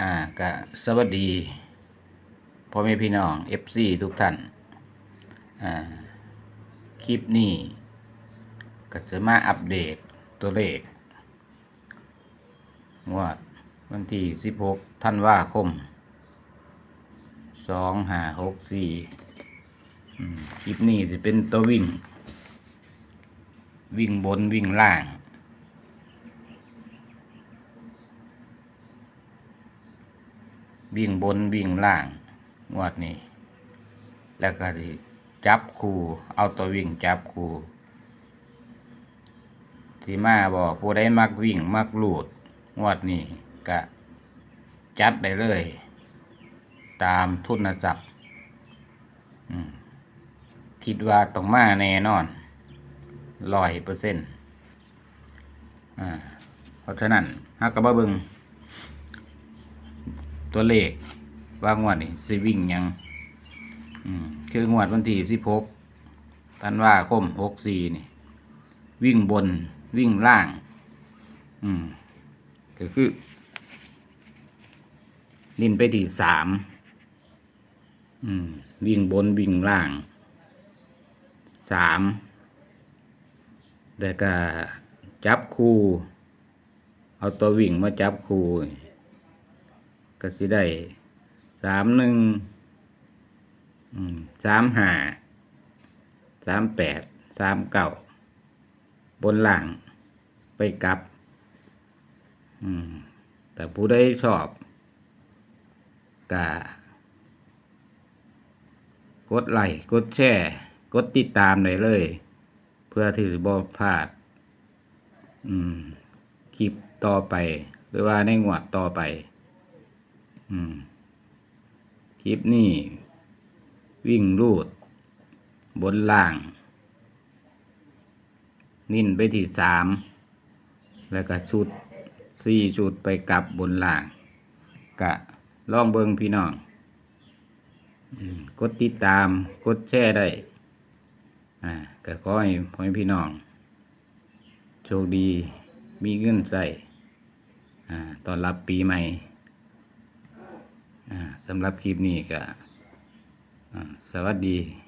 อ่าก็สวัสดีพ่อแม่พี่น้อง FC ทุกท่านอ่าคลิปนี้ก็จะมาอัปเดตตัวเลขงวดวันที่16ธันวาคม2564อืมคลิปนี้จะเป็นตัววิ่ง วิ่งบนวิ่งล่าง วิ่งบนวิ่งล่าง งวดนี้ แล้วก็จับคูเอาตัววิ่งจับคูสีมาบอกผู้ใดมักวิ่งมักลูด งวดนี้ก็จัดได้เลย ตามทุนจับคิดว่าต้องมาแน่นอนร้อยเปอร์เซ็นต์อ่าเพราะฉะนั้นฮักกระเบิง ตัวเลข ว่างวดนี่สิวิ่งยัง อืมคืองวดวันที่สิบหกธันวาคมหกสี่นี่ วิ่งบนวิ่งล่าง อืมก็คือนินไปที่สามอืมวิ่งบนวิ่งล่างสามแต่ก็จับคู่ เอาตัววิ่งมาจับคู่ ก็สิได้สามหนึ่งสามห้าสามแปดสามเก้าบนหลังไปกลับ แต่ผู้ได้ชอบกะกดไลค์กดแชร์ กดติดตามได้เลย เพื่อที่จะบ่พลาดคลิปต่อไป หรือว่าในงวดต่อไป คลิปนี้ วิ่งรูด บนล่าง นิ่นไปที่สาม แล้วก็ชุดสี่ชุดไปกลับบนล่าง กะลองเบิงพี่น้องกดติดตาม กดแชร์ได้ อ่าก็ขอให้พ่อพี่น้อง โชคดี มีเงินใส่อ่าตอนรับปีใหม่ สำหรับคลิปนี้ก็สวัสดี